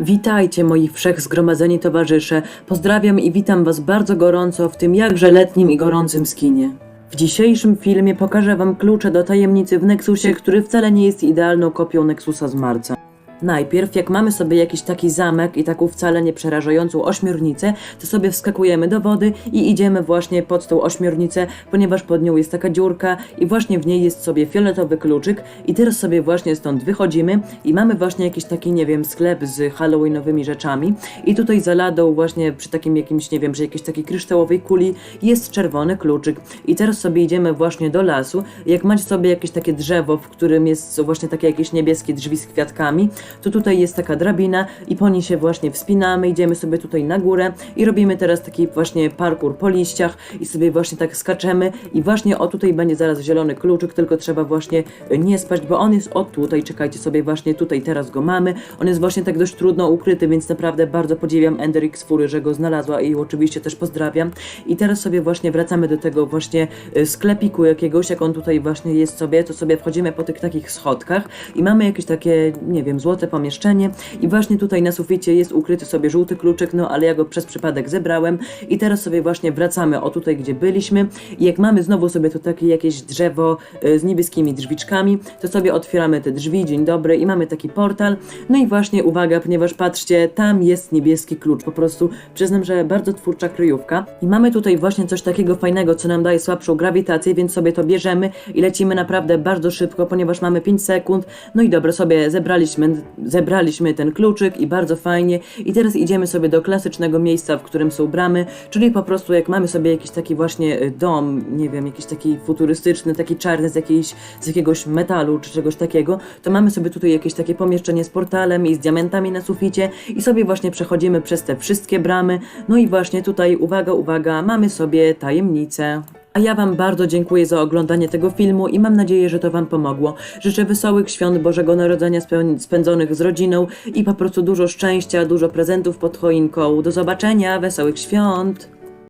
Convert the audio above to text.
Witajcie moi wszechzgromadzeni towarzysze. Pozdrawiam i witam was bardzo gorąco w tym jakże letnim i gorącym skinie. W dzisiejszym filmie pokażę wam klucze do tajemnicy w Nexusie, który wcale nie jest idealną kopią Nexusa z marca. Najpierw, jak mamy sobie jakiś taki zamek i taką wcale nie przerażającą ośmiornicę, to sobie wskakujemy do wody i idziemy właśnie pod tą ośmiornicę, ponieważ pod nią jest taka dziurka i właśnie w niej jest sobie fioletowy kluczyk i teraz sobie właśnie stąd wychodzimy i mamy właśnie jakiś taki, nie wiem, sklep z halloweenowymi rzeczami i tutaj za ladą właśnie przy takim jakimś, nie wiem, przy jakiejś takiej kryształowej kuli jest czerwony kluczyk i teraz sobie idziemy właśnie do lasu. Jak macie sobie jakieś takie drzewo, w którym jest właśnie takie jakieś niebieskie drzwi z kwiatkami, to tutaj jest taka drabina i po niej się właśnie wspinamy, idziemy sobie tutaj na górę i robimy teraz taki właśnie parkour po liściach i sobie właśnie tak skaczemy. I właśnie o tutaj będzie zaraz zielony kluczyk, tylko trzeba właśnie nie spać, bo on jest o tutaj, czekajcie sobie właśnie tutaj teraz go mamy, on jest właśnie tak dość trudno ukryty, więc naprawdę bardzo podziwiam Ender X Fury, że go znalazła i oczywiście też pozdrawiam. I teraz sobie właśnie wracamy do tego właśnie y, sklepiku jakiegoś, jak on tutaj właśnie jest sobie, to sobie wchodzimy po tych takich schodkach i mamy jakieś takie, nie wiem, złote pomieszczenie. I właśnie tutaj na suficie jest ukryty sobie żółty kluczyk, no ale ja go przez przypadek zebrałem. I teraz sobie właśnie wracamy o tutaj, gdzie byliśmy. I jak mamy znowu sobie tu takie jakieś drzewo y, z niebieskimi drzwiczkami, to sobie otwieramy te drzwi, dzień dobry. I mamy taki portal, no i właśnie uwaga, ponieważ patrzcie, tam jest niebieski klucz, po prostu przyznam, że bardzo twórcza kryjówka. I mamy tutaj właśnie coś takiego fajnego, co nam daje słabszą grawitację, więc sobie to bierzemy i lecimy naprawdę bardzo szybko, ponieważ mamy 5 sekund, no i dobra, sobie zebraliśmy, zebraliśmy ten kluczyk i bardzo fajnie i teraz idziemy sobie do klasycznego miejsca, w którym są bramy, czyli po prostu jak mamy sobie jakiś taki właśnie y, dom, nie wiem, jakiś taki futurystyczny, taki czarny z, jakiejś, z jakiegoś metalu czy czegoś takiego, to mamy sobie tutaj jakieś takie pomieszczenie z portalem i z diamentami na suficie i sobie właśnie przechodzimy przez te wszystkie bramy, no i właśnie tutaj, uwaga, uwaga, mamy sobie tajemnicę. A ja Wam bardzo dziękuję za oglądanie tego filmu i mam nadzieję, że to Wam pomogło. Życzę wesołych świąt Bożego Narodzenia spędzonych z rodziną i po prostu dużo szczęścia, dużo prezentów pod choinką. Do zobaczenia, wesołych świąt!